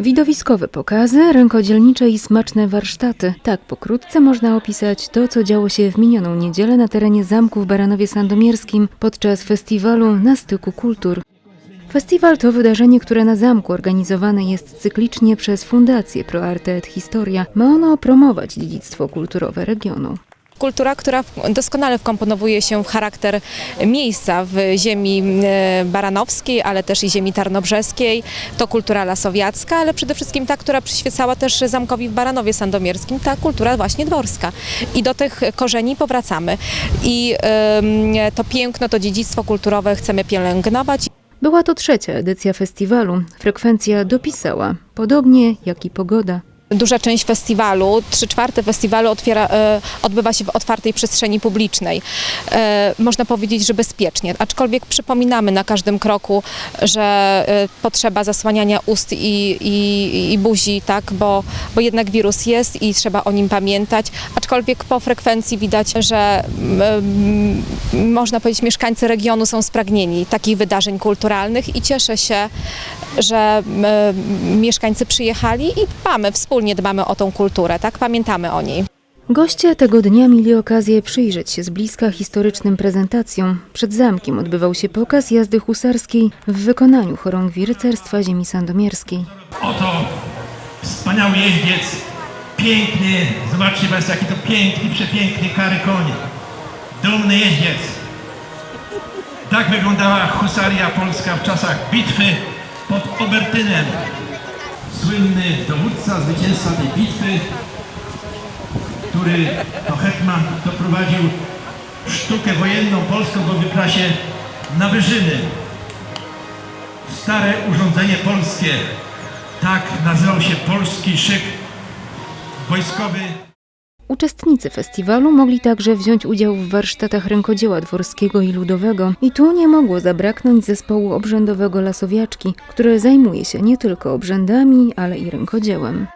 Widowiskowe pokazy, rękodzielnicze i smaczne warsztaty. Tak pokrótce można opisać to, co działo się w minioną niedzielę na terenie zamku w Baranowie Sandomierskim podczas festiwalu Na styku kultur. Festiwal to wydarzenie, które na zamku organizowane jest cyklicznie przez Fundację Pro Arte et Historia. Ma ono promować dziedzictwo kulturowe regionu. Kultura, która doskonale wkomponowuje się w charakter miejsca w ziemi e, baranowskiej, ale też i ziemi tarnobrzeskiej. To kultura lasowiacka, ale przede wszystkim ta, która przyświecała też zamkowi w Baranowie Sandomierskim, ta kultura właśnie dworska. I do tych korzeni powracamy. I to piękno, to dziedzictwo kulturowe chcemy pielęgnować. Była to trzecia edycja festiwalu. Frekwencja dopisała, podobnie jak i pogoda. Duża część festiwalu, trzy czwarte festiwalu otwiera, e, odbywa się w otwartej przestrzeni publicznej. E, można powiedzieć, że bezpiecznie, aczkolwiek przypominamy na każdym kroku, że e, potrzeba zasłaniania ust i, i, i buzi, tak, bo, bo jednak wirus jest i trzeba o nim pamiętać, aczkolwiek po frekwencji widać, że można powiedzieć, mieszkańcy regionu są spragnieni takich wydarzeń kulturalnych i cieszę się, że mieszkańcy przyjechali i dbamy, wspólnie dbamy o tą kulturę, tak? Pamiętamy o niej. Goście tego dnia mieli okazję przyjrzeć się z bliska historycznym prezentacjom. Przed zamkiem odbywał się pokaz jazdy husarskiej w wykonaniu chorągwi rycerstwa ziemi sandomierskiej. Oto wspaniały jeździec, piękny, zobaczcie Państwo jaki to piękny, przepiękny kary koń. Dumny jeździec. Tak wyglądała husaria polska w czasach bitwy pod Obertynem. Słynny dowódca, zwycięzca tej bitwy, który to hetman doprowadził sztukę wojenną polską do wyprasie na wyżyny stare urządzenie polskie. Tak nazywał się polski szyk wojskowy. Uczestnicy festiwalu mogli także wziąć udział w warsztatach rękodzieła dworskiego i ludowego i tu nie mogło zabraknąć zespołu obrzędowego Lasowiaczki, które zajmuje się nie tylko obrzędami, ale i rękodziełem.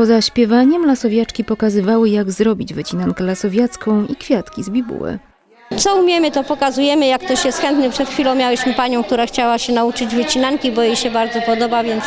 Poza śpiewaniem lasowiaczki pokazywały jak zrobić wycinankę lasowiacką i kwiatki z bibuły. Co umiemy, to pokazujemy. Jak ktoś jest chętny, przed chwilą miałyśmy panią, która chciała się nauczyć wycinanki, bo jej się bardzo podoba, więc,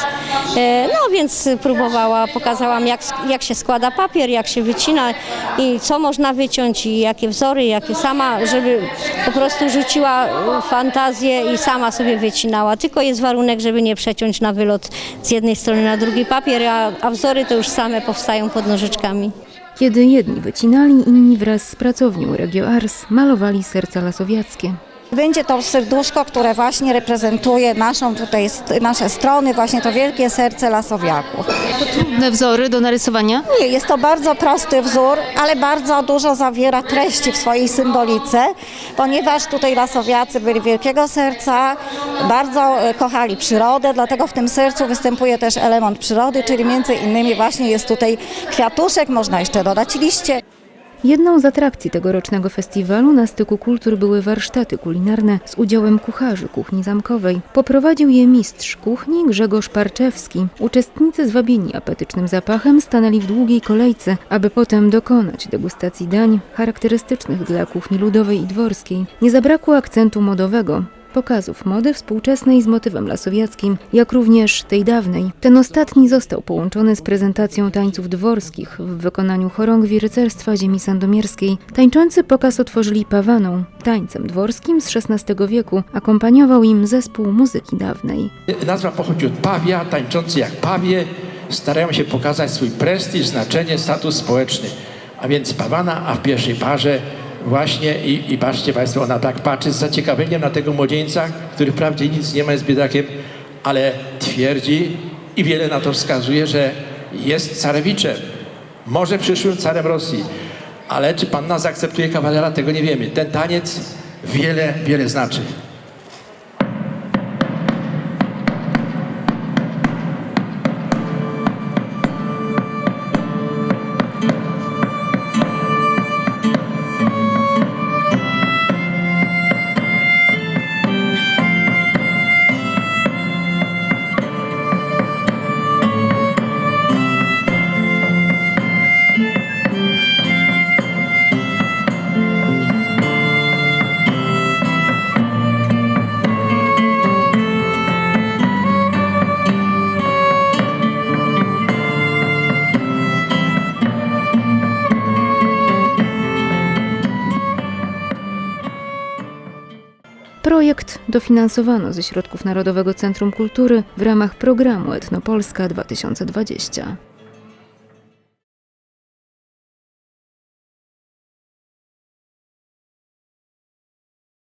e, no, więc próbowała, pokazałam jak, jak się składa papier, jak się wycina i co można wyciąć i jakie wzory, jakie sama, żeby po prostu rzuciła e, fantazję i sama sobie wycinała. Tylko jest warunek, żeby nie przeciąć na wylot z jednej strony na drugi papier, a, a wzory to już same powstają pod nożyczkami. Kiedy jedni wycinali, inni wraz z pracownią Regio Ars malowali serca lasowiackie. Będzie to serduszko, które właśnie reprezentuje naszą tutaj, nasze strony, właśnie to wielkie serce lasowiaków. trudne wzory do narysowania? Nie, jest to bardzo prosty wzór, ale bardzo dużo zawiera treści w swojej symbolice, ponieważ tutaj lasowiacy byli wielkiego serca, bardzo e, kochali przyrodę, dlatego w tym sercu występuje też element przyrody, czyli między innymi właśnie jest tutaj kwiatuszek, można jeszcze dodać liście. Jedną z atrakcji tegorocznego festiwalu na styku kultur były warsztaty kulinarne z udziałem kucharzy kuchni zamkowej. Poprowadził je mistrz kuchni Grzegorz Parczewski. Uczestnicy zwabieni apetycznym zapachem stanęli w długiej kolejce, aby potem dokonać degustacji dań charakterystycznych dla kuchni ludowej i dworskiej. Nie zabrakło akcentu modowego. Pokazów mody współczesnej z motywem lasowiackim, jak również tej dawnej. Ten ostatni został połączony z prezentacją tańców dworskich w wykonaniu chorągwi rycerstwa ziemi sandomierskiej. Tańczący pokaz otworzyli pawaną, tańcem dworskim z XVI wieku. Akompaniował im zespół muzyki dawnej. Nazwa pochodzi od pawia, tańczący jak pawie starają się pokazać swój prestiż, znaczenie, status społeczny. A więc pawana, a w pierwszej parze właśnie i, i patrzcie Państwo, ona tak patrzy z zaciekawieniem na tego młodzieńca, który wprawdzie nic nie ma, jest biedakiem, ale twierdzi i wiele na to wskazuje, że jest carewiczem, może przyszłym carem Rosji. Ale czy panna zaakceptuje kawalera, tego nie wiemy. Ten taniec wiele, wiele znaczy. Projekt dofinansowano ze środków Narodowego Centrum Kultury w ramach programu Etnopolska 2020.